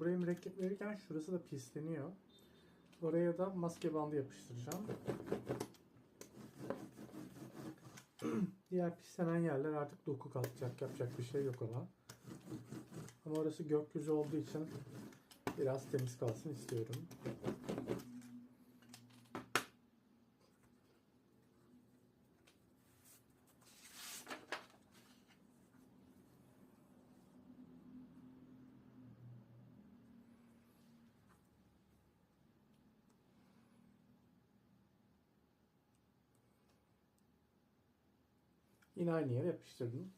buraya mürekkep verirken şurası da pisleniyor. Oraya da maske bandı yapıştıracağım. Diğer pislenen yerler artık doku kalacak. Yapacak bir şey yok ona. Ama orası gökyüzü olduğu için biraz temiz kalsın istiyorum. Yine aynı yere yapıştırdım.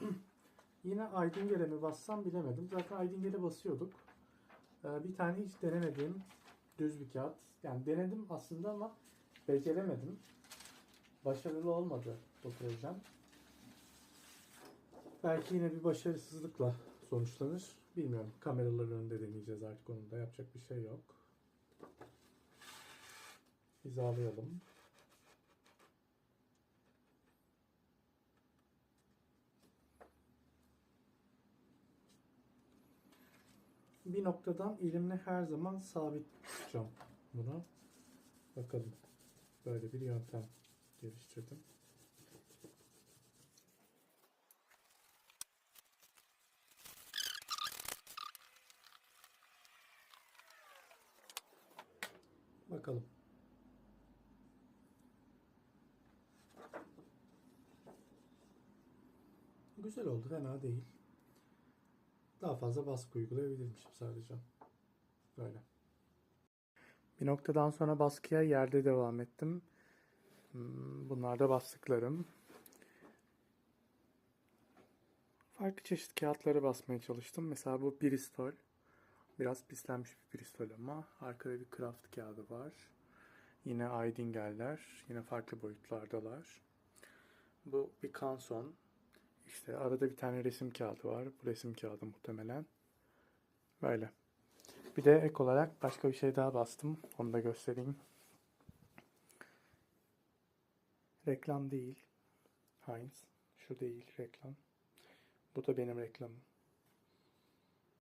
Yine Aydınger'e mi bassam bilemedim. Zaten Aydınger'e basıyorduk. Ee, bir tane hiç denemediğim düz bir kağıt. Yani denedim aslında ama beceremedim. Başarılı olmadı bu projem. Belki yine bir başarısızlıkla sonuçlanır. Bilmiyorum. Kameraların önünde deneyeceğiz artık onun da. Yapacak bir şey yok. Hizalayalım. Bir noktadan elimle her zaman sabit tutacağım bunu. Bakalım. Böyle bir yöntem geliştirdim. Bakalım. Güzel oldu, fena değil. Daha fazla baskı uygulayabilirmişim sadece. Böyle. Bir noktadan sonra baskıya yerde devam ettim. Hmm, Bunlar da bastıklarım. Farklı çeşit kağıtlara basmaya çalıştım. Mesela bu Bristol. Biraz pislenmiş bir Bristol ama. Arkada bir kraft kağıdı var. Yine Aydingerler. Yine farklı boyutlardalar. Bu bir kanson. İşte arada bir tane resim kağıdı var. Bu resim kağıdı muhtemelen. Böyle. Bir de ek olarak başka bir şey daha bastım. Onu da göstereyim. Reklam değil. Heinz. Şu değil reklam. Bu da benim reklamım.